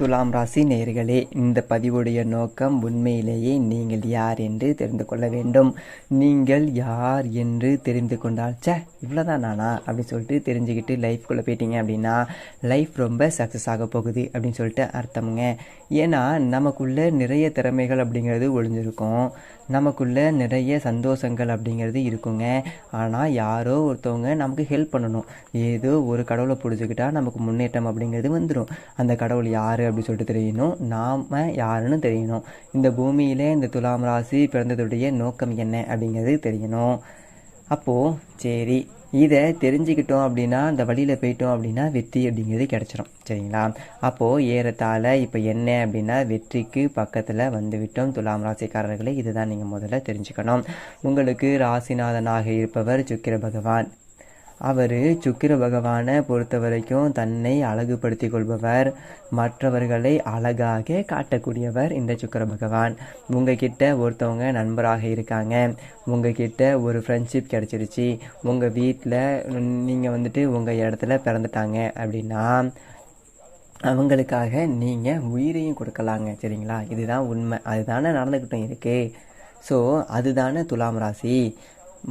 துலாம் ராசி நேயர்களே இந்த பதிவுடைய நோக்கம் உண்மையிலேயே நீங்கள் யார் என்று தெரிந்து கொள்ள வேண்டும். நீங்கள் யார் என்று தெரிந்து கொண்டால் சே இவ்வளோதான் நானா? அப்படின்னு சொல்லிட்டு தெரிஞ்சுக்கிட்டு லைஃப்குள்ளே போயிட்டீங்க அப்படின்னா லைஃப் ரொம்ப சக்ஸஸ் ஆக போகுது அப்படின்னு சொல்லிட்டு அர்த்தமுங்க. ஏன்னா நமக்குள்ள நிறைய திறமைகள் அப்படிங்கிறது ஒளிஞ்சிருக்கும். நமக்குள்ள நிறைய சந்தோஷங்கள் அப்படிங்கிறது இருக்குங்க. ஆனால் யாரோ ஒருத்தவங்க நமக்கு ஹெல்ப் பண்ணணும். ஏதோ ஒரு கடவுளை பிடிச்சிக்கிட்டா நமக்கு முன்னேற்றம் அப்படிங்கிறது வந்துடும் அந்த கடவுள் யார் அப்படி சொல்லிட்டு தெரியணும். நாம் யாருன்னு தெரியணும். இந்த பூமியிலே இந்த துலாம் ராசி பிறந்ததுடைய நோக்கம் என்ன அப்படிங்கிறது தெரியணும். அப்போது சரி இதை தெரிஞ்சுக்கிட்டோம் அப்படின்னா அந்த வழியில் போயிட்டோம் அப்படின்னா வெற்றி அப்படிங்கிறது கிடச்சிரும். சரிங்களா? அப்போது ஏறத்தாழ இப்போ என்ன அப்படின்னா வெற்றிக்கு பக்கத்தில் வந்துவிட்டோம் துலாம் ராசிக்காரர்களே. இதுதான் நீங்கள் முதல்ல தெரிஞ்சுக்கணும். உங்களுக்கு ராசிநாதனாக இருப்பவர் சுக்கிர பகவான். அவர் சுக்கிர பகவானை பொறுத்த வரைக்கும் தன்னை அழகுபடுத்திக் கொள்பவர். மற்றவர்களை அழகாக காட்டக்கூடியவர் இந்த சுக்கிர பகவான். உங்ககிட்ட ஒருத்தவங்க நண்பராக இருக்காங்க. உங்ககிட்ட ஒரு ஃப்ரெண்ட்ஷிப் கிடச்சிருச்சு. உங்கள் வீட்டில் நீங்கள் வந்துட்டு உங்கள் இடத்துல பிறந்துட்டாங்க அப்படின்னா அவங்களுக்காக நீங்கள் உயிரையும் கொடுக்கலாங்க. சரிங்களா? இதுதான் உண்மை. அதுதானே நடந்துக்கிட்டும் இருக்கு. ஸோ அதுதானே துலாம் ராசி.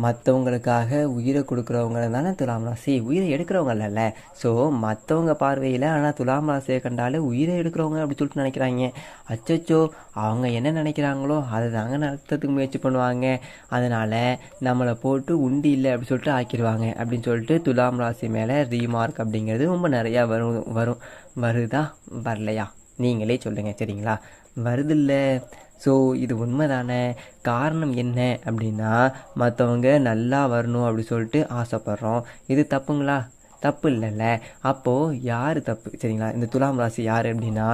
மற்றவங்களுக்காக உயிரை கொடுக்குறவங்க தானே துலாம் ராசி? உயிரை எடுக்கிறவங்க இல்லைல்ல. ஸோ மற்றவங்க பார்வையில் ஆனால் துலாம் ராசியை கண்டாலே உயிரை எடுக்கிறவங்க அப்படி சொல்லிட்டு நினைக்கிறாங்க. அச்சச்சோ அவங்க என்ன நினைக்கிறாங்களோ அதை தாங்க நடத்துறதுக்கு முயற்சி பண்ணுவாங்க. அதனால் நம்மளை போட்டு உண்டி இல்லை அப்படி சொல்லிட்டு ஆக்கிடுவாங்க. அப்படின்னு சொல்லிட்டு துலாம் ராசி மேலே ரீமார்க் அப்படிங்கிறது ரொம்ப நிறையா வரும் வரும் வருதா? வரலையா? நீங்களே சொல்லுங்கள் சரிங்களா? வருதில்ல ஸோ இது உண்மைதானே? காரணம் என்ன அப்படின்னா மற்றவங்க நல்லா வரணும் அப்படி சொல்லிட்டு ஆசைப்பட்றோம். இது தப்புங்களா? தப்பு இல்லைல்ல அப்போது யார் தப்பு சரிங்களா? இந்த துலாம் ராசி யார் அப்படின்னா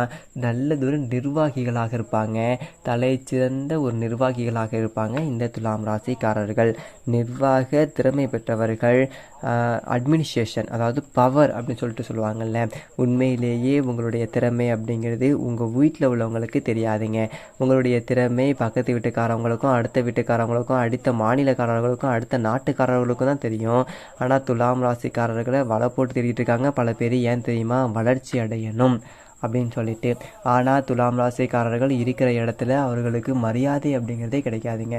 நல்லதொரு நிர்வாகிகளாக இருப்பாங்க. தலை சிறந்த ஒரு நிர்வாகிகளாக இருப்பாங்க இந்த துலாம் ராசிக்காரர்கள். நிர்வாக திறமை பெற்றவர்கள் அட்மினிஸ்ட்ரேஷன் அதாவது பவர் அப்படின்னு சொல்லிட்டு சொல்லுவாங்கல்ல. உண்மையிலேயே உங்களுடைய திறமை அப்படிங்கிறது உங்கள் வீட்டில் உள்ளவங்களுக்கு தெரியாதுங்க. உங்களுடைய திறமை பக்கத்து வீட்டுக்காரவங்களுக்கும் அடுத்த வீட்டுக்காரவங்களுக்கும் அடுத்த மாநிலக்காரர்களுக்கும் அடுத்த நாட்டுக்காரர்களுக்கும் தான் தெரியும். ஆனால் துலாம் ராசிக்காரர்களை வலை போட்டு தேடிட்டு இருக்காங்க. பல பேர் ஏன் தெரியுமா? வளர்ச்சி அடையணும் அப்படின்னு சொல்லிட்டு. ஆனால் துலாம் ராசிக்காரர்கள் இருக்கிற இடத்துல அவர்களுக்கு மரியாதை அப்படிங்கிறதே கிடைக்காதுங்க.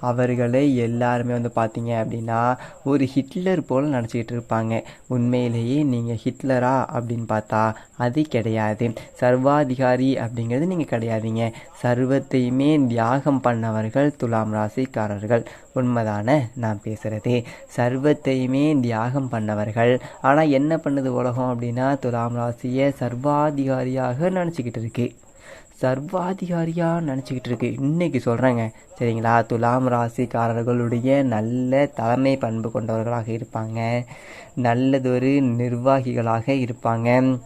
அவர்களை எல்லாருமே வந்து பார்த்தீங்க அப்படின்னா ஒரு ஹிட்லர் போல் நினச்சிக்கிட்டு இருப்பாங்க. உண்மையிலேயே நீங்கள் ஹிட்லரா அப்படின்னு பார்த்தா அது கிடையாது. சர்வாதிகாரி அப்படிங்கிறது நீங்கள் கிடையாதுங்க. சர்வத்தையுமே தியாகம் பண்ணவர்கள் துலாம் ராசிக்காரர்கள். உண்மைதானே? நான் பேசுகிறது சர்வத்தையுமே தியாகம் பண்ணவர்கள். ஆனால் என்ன பண்ணுது உலகம் அப்படின்னா துலாம் ராசியை சர்வாதிகாரியாக நினச்சிக்கிட்டு இருக்குது சர்வாதிகாரியாக நினச்சிக்கிட்டு இருக்கு. இன்னைக்கு சொல்கிறேங்க சரிங்களா? துலாம் ராசிக்காரர்களுடைய நல்ல தலைமை பண்பு கொண்டவர்களாக இருப்பாங்க. நல்லதொரு நிர்வாகிகளாக இருப்பாங்க.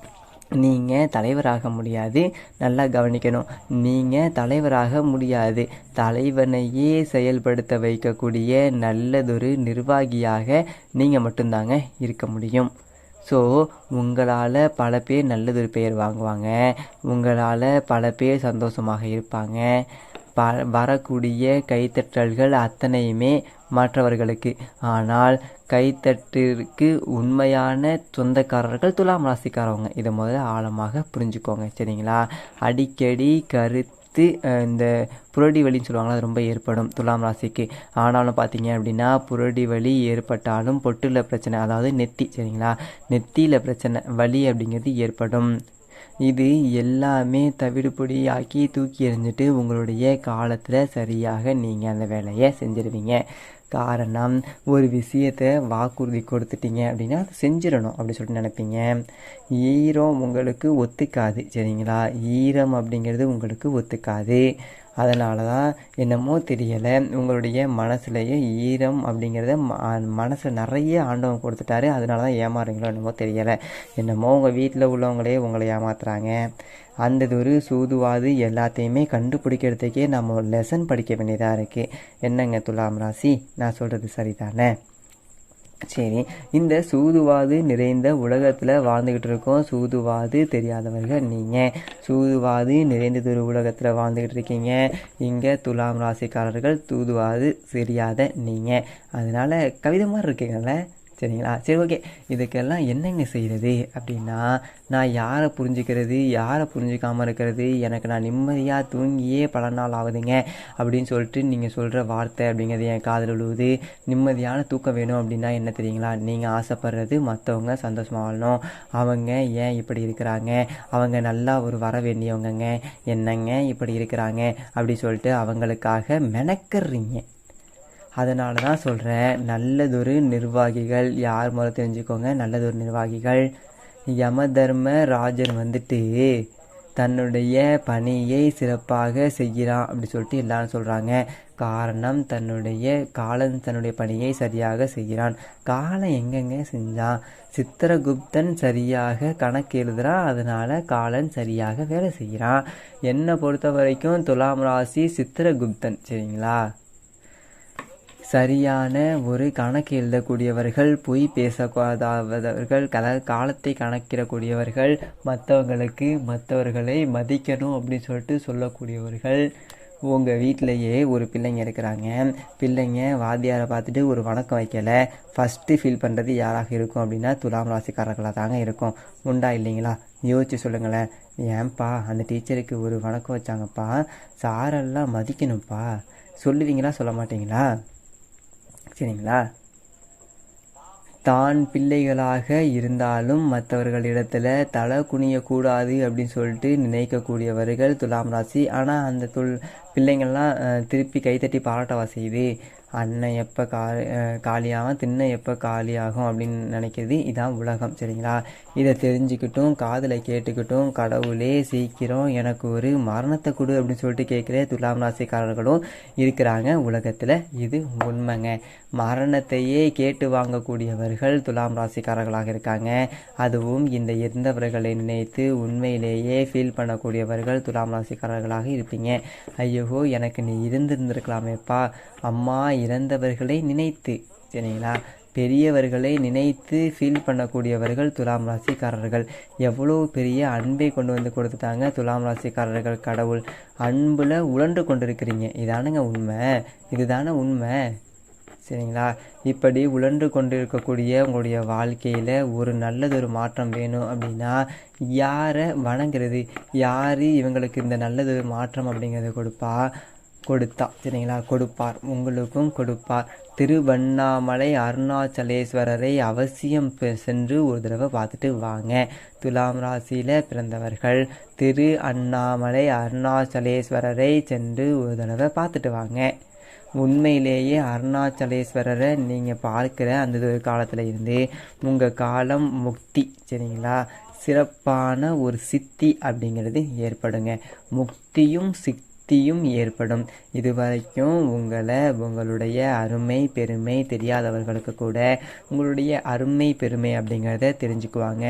நீங்கள் தலைவராக முடியாது. நல்லா கவனிக்கணும். நீங்கள் தலைவராக முடியாது. தலைவனையே செயல்படுத்த வைக்கக்கூடிய நல்லதொரு நிர்வாகியாக நீங்கள் மட்டும்தாங்க இருக்க முடியும். ஸோ உங்களால் பல பேர் நல்லதொரு பெயர் வாங்குவாங்க. உங்களால் பல பேர் சந்தோஷமாக இருப்பாங்க. ப வரக்கூடிய கைத்தட்டல்கள் அத்தனையுமே மற்றவர்களுக்கு. ஆனால் கைத்தட்டிற்கு உண்மையான சொந்தக்காரர்கள் துலாம் ராசிக்காரவங்க. இதை முதல்ல ஆழமாக புரிஞ்சுக்கோங்க. சரிங்களா? அடிக்கடி கருத்து இந்த புரடி வலின்னு சொல்லுவாங்களா அது ரொம்ப ஏற்படும் துலாம் ராசிக்கு. ஆனாலும் பார்த்தீங்க அப்படின்னா புரடி வலி ஏற்பட்டாலும் பொட்டில் பிரச்சனை அதாவது நெத்தி சரிங்களா? நெத்தியில் பிரச்சனை வலி அப்படிங்கிறது ஏற்படும். இது எல்லாமே தவிடுபொடி ஆக்கி தூக்கி எறிஞ்சிட்டு உங்களுடைய காலத்தில் சரியாக நீங்கள் அந்த வேலையை செஞ்சிருவீங்க. காரணம். ஒரு விஷயத்தை வாக்குறுதி கொடுத்துட்டீங்க அப்படின்னா அதை செஞ்சிடணும் அப்படின்னு சொல்லிட்டு நினைப்பீங்க. ஈரம் உங்களுக்கு ஒத்துக்காது சரிங்களா? ஈரம் அப்படிங்கிறது உங்களுக்கு ஒத்துக்காது. அதனால தான் என்னமோ தெரியலை. உங்களுடைய மனசுலேயே ஈரம் அப்படிங்கிறத மனசில் நிறைய ஆண்டவன் கொடுத்துட்டாரு. அதனால தான் ஏமாறுறீங்களோ என்னமோ தெரியலை. என்னமோ உங்கள் வீட்டில் உள்ளவங்களே உங்களை ஏமாத்துறாங்க. அந்த ஒரு சூதுவாது எல்லாத்தையுமே கண்டுபிடிக்கிறதுக்கே நம்ம லெசன் படிக்க வேண்டியதாக இருக்குது என்னங்க துலாம் ராசி? நான் சொல்கிறது சரிதானே? சரி இந்த சூதுவாது நிறைந்த உலகத்தில் வாழ்ந்துக்கிட்டு இருக்கோம். சூதுவாது தெரியாதவர்கள் நீங்கள் சூதுவாது நிறைந்ததொரு உலகத்தில் வாழ்ந்துக்கிட்டு இருக்கீங்க. இங்கே துலாம் ராசிக்காரர்கள் தூதுவாது தெரியாத நீங்கள் அதனால் கவிதை மாதிரி இருக்கீங்கல்ல? சரிங்களா? சரி ஓகே. இதுக்கெல்லாம் என்னங்க செய்கிறது அப்படின்னா நான் யாரை புரிஞ்சுக்கிறது யாரை புரிஞ்சுக்காமல் இருக்கிறது எனக்கு நான் நிம்மதியாக தூங்கியே பல நாள் ஆகுதுங்க அப்படின்னு சொல்லிட்டு நீங்கள் சொல்கிற வார்த்தை அப்படிங்கிறது என் காதில் விழுவுது. நிம்மதியான தூக்கம் வேணும் அப்படின்னா என்ன தெரியுங்களா? நீங்கள் ஆசைப்படுறது மற்றவங்க சந்தோஷமாக வாழணும். அவங்க ஏன் இப்படி இருக்கிறாங்க? அவங்க நல்லா ஒரு வர வேண்டியவங்கங்க என்னங்க இப்படி இருக்கிறாங்க? அப்படி சொல்லிட்டு அவங்களுக்காக மெனக்கறீங்க. அதனால தான் சொல்கிறேன் நல்லதொரு நிர்வாகிகள் யார் மூலம் தெரிஞ்சுக்கோங்க நல்லதொரு நிர்வாகிகள். யம தர்ம ராஜன் வந்துட்டு தன்னுடைய பணியை சிறப்பாக செய்கிறான் அப்படி சொல்லிட்டு எல்லாரும் சொல்கிறாங்க காரணம் தன்னுடைய காலன் தன்னுடைய பணியை சரியாக செய்கிறான். காலன் எங்கெங்க செஞ்சான்? சித்திரகுப்தன் சரியாக கணக்கு எழுதுறான் அதனால் காலன் சரியாக வேலை செய்கிறான். என்னை பொறுத்த வரைக்கும் துலாம் ராசி சித்திரகுப்தன் சரிங்களா? சரியான ஒரு கணக்கு எழுதக்கூடியவர்கள் பொய் பேசக்கூடாதவர்கள் கல காலத்தை கணக்கிடக்கூடியவர்கள் மற்றவங்களுக்கு மற்றவர்களை மதிக்கணும் அப்படின்னு சொல்லிட்டு சொல்லக்கூடியவர்கள். உங்கள் வீட்டிலையே ஒரு பிள்ளைங்க இருக்கிறாங்க. பிள்ளைங்க வாத்தியாரை பார்த்துட்டு ஒரு வணக்கம் வைக்கலை. ஃபஸ்ட்டு ஃபீல் பண்ணுறது யாராக இருக்கும் அப்படின்னா துலாம் ராசிக்காரர்களாக தாங்க இருக்கும். உண்டா இல்லைங்களா? யோசிச்சு சொல்லுங்களேன். ஏன்பா அந்த டீச்சருக்கு ஒரு வணக்கம் வச்சாங்கப்பா. சாரெல்லாம் மதிக்கணும்ப்பா. சொல்லுவீங்களா சொல்ல மாட்டீங்களா? சரிங்களா? தான் பிள்ளைகளாக இருந்தாலும் மற்றவர்களிடத்துல தலை குனியக்கூடாது அப்படின்னு சொல்லிட்டு நினைக்கக்கூடியவர்கள் துலாம் ராசி. ஆனால் அந்த தொல் பிள்ளைங்கள்லாம் அஹ், திருப்பி கைத்தட்டி பாராட்டவா செய்யுது? அண்ணன் எப்போ கா காலியாகும் திண்ணை எப்போ காலியாகும் அப்படின்னு நினைக்கிறது இதான் உலகம் சரிங்களா? இதை தெரிஞ்சுக்கிட்டும் காதில் கேட்டுக்கிட்டும் கடவுளே சீக்கிரம் எனக்கு ஒரு மரணத்தை கொடு அப்படின்னு சொல்லிட்டு கேட்குற துலாம் ராசிக்காரர்களும் இருக்கிறாங்க உலகத்தில். இது உண்மைங்க. மரணத்தையே கேட்டு வாங்கக்கூடியவர்கள் துலாம் ராசிக்காரர்களாக இருக்காங்க. அதுவும் இந்த இறந்தவர்களை நினைத்து உண்மையிலேயே ஃபீல் பண்ணக்கூடியவர்கள் துலாம் ராசிக்காரர்களாக இருப்பீங்க. ஐயோ எனக்கு நீ இருந்திருந்திருக்கலாமேப்பா. அம்மா இறந்தவர்களை நினைத்து சரிங்களா பெரியவர்களை நினைத்து ஃபீல் பண்ணக்கூடியவர்கள் துலாம் ராசிக்காரர்கள். எவ்வளோ பெரிய அன்பை கொண்டு வந்து கொடுத்துட்டாங்க துலாம் ராசிக்காரர்கள் கடவுள். அன்பில் உழன்று கொண்டிருக்கிறீங்க. இதானுங்க உண்மை. இதுதானே உண்மை. சரிங்களா? இப்படி உழன்று கொண்டிருக்கக்கூடிய உங்களுடைய வாழ்க்கையில் ஒரு நல்லதொரு மாற்றம் வேணும் அப்படின்னா யாரை வணங்குறது? யார் இவங்களுக்கு இந்த நல்லதொரு மாற்றம் அப்படிங்கிறத கொடுப்பா? கொடுத்தா. சரிங்களா? கொடுப்பார். உங்களுக்கும் கொடுப்பார். திருவண்ணாமலை அருணாச்சலேஸ்வரரை அவசியம் பெ- சென்று ஒரு தடவை பார்த்துட்டு வாங்க. துலாம் ராசியில் பிறந்தவர்கள் திரு அண்ணாமலை அருணாச்சலேஸ்வரரை சென்று ஒரு தடவை பார்த்துட்டு வாங்க. உண்மையிலேயே அருணாச்சலேஸ்வரரை நீங்கள் பார்க்குற அந்த ஒரு காலத்தில் இருந்து உங்கள் காலம் முக்தி. சரிங்களா? சிறப்பான ஒரு சித்தி அப்படிங்கிறது ஏற்படுங்க. முக்தியும் திருப்தியும் ஏற்படும். இதுவரைக்கும் உங்களை உங்களுடைய அருமை பெருமை தெரியாதவர்களுக்கு கூட உங்களுடைய அருமை பெருமை அப்படிங்கிறத தெரிஞ்சுக்குவாங்க.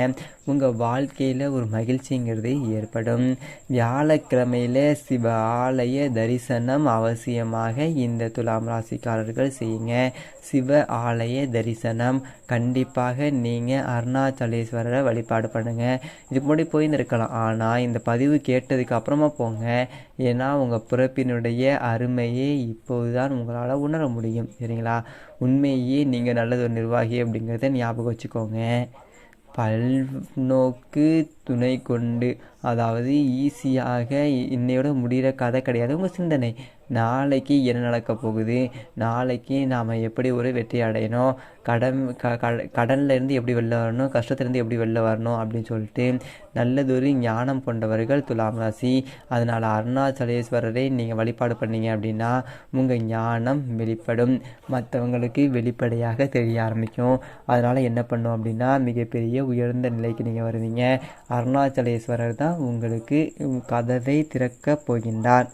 உங்கள் வாழ்க்கையில் ஒரு மகிழ்ச்சிங்கிறது ஏற்படும். வியாழக்கிழமையில் சிவ ஆலய தரிசனம் அவசியமாக இந்த துலாம் ராசிக்காரர்கள் செய்யுங்க. சிவ ஆலய தரிசனம். கண்டிப்பாக நீங்கள் அருணாச்சலேஸ்வரரை வழிபாடு பண்ணுங்கள் இதுக்கு முன்னாடி போயிருந்துருக்கலாம். ஆனால் இந்த பதிவு கேட்டதுக்கு அப்புறமா போங்க. ஏன்னா உங்கள் உங்கள் பிறப்பினுடைய அருமையை இப்போதுதான் உங்களால் உணர முடியும். சரிங்களா? உண்மையே நீங்கள் நல்லது ஒரு நிர்வாகி அப்படிங்கிறத ஞாபகம் வச்சுக்கோங்க. பல்நோக்கு துணை கொண்டு அதாவது ஈஸியாக இன்னையோட முடிகிற கதை கிடையாது. உங்கள் சிந்தனை. நாளைக்கு என்ன நடக்க போகுது? நாளைக்கு நாம் எப்படி ஒரு வெற்றி அடையணும்? கடன் க கடன்லேருந்து இருந்து எப்படி வெளில வரணும்? கஷ்டத்துலேருந்து எப்படி வெளில வரணும்? அப்படின்னு சொல்லிட்டு நல்லதொரு ஞானம் கொண்டவர்கள் துலாம் ராசி. அதனால் அருணாச்சலேஸ்வரரை நீங்கள் வழிபாடு பண்ணீங்க அப்படின்னா உங்கள் ஞானம் வெளிப்படும். மற்றவங்களுக்கு வெளிப்படையாக தெரிய ஆரம்பிக்கும். அதனால் என்ன பண்ணும் அப்படின்னா மிகப்பெரிய உயர்ந்த நிலைக்கு நீங்கள் வருவீங்க. அருணாச்சலேஸ்வரர் தான் உங்களுக்கு கதவை திறக்கப் போகின்றார்.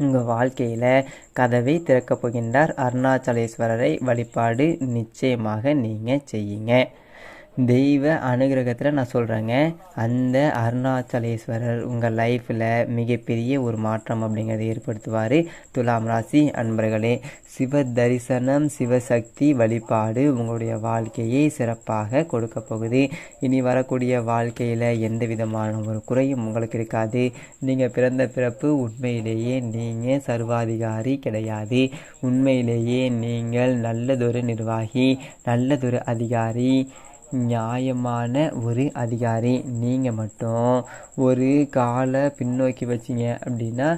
உங்கள் வாழ்க்கையில் கதவை திறக்கப் போகின்றார் அருணாச்சலேஸ்வரரை வழிபாடு நிச்சயமாக நீங்கள் செய்யுங்க. தெய்வ அனுகிரகத்தில் நான் சொல்கிறேங்க அந்த அருணாச்சலேஸ்வரர் உங்கள் லைஃப்பில் மிகப்பெரிய ஒரு மாற்றம் அப்படிங்கிறத ஏற்படுத்துவார். துலாம் ராசி அன்பர்களே சிவ தரிசனம் சிவசக்தி வழிபாடு உங்களுடைய வாழ்க்கையை சிறப்பாக கொடுக்க போகுது. இனி வரக்கூடிய வாழ்க்கையில் எந்த விதமான ஒரு குறையும் உங்களுக்கு இருக்காது. நீங்கள் பிறந்த பிறப்பு உண்மையிலேயே நீங்கள் சர்வாதிகாரி கிடையாது. உண்மையிலேயே நீங்கள் நல்லதொரு நிர்வாகி நல்லதொரு அதிகாரி நியாயமான ஒரு அதிகாரி. நீங்கள் மட்டும் ஒரு காலை பின்னோக்கி வச்சிங்க அப்படின்னா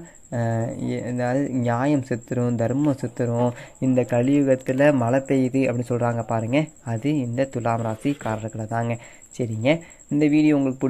அதாவது நியாயம் செத்துரும் தர்மம் செத்துரும். இந்த கலியுகத்தில் மழை பெய்யுது அப்படின்னு சொல்கிறாங்க பாருங்கள் அது இந்த துலாம் ராசி காரர்களை தாங்க சரிங்க. இந்த வீடியோ உங்களுக்கு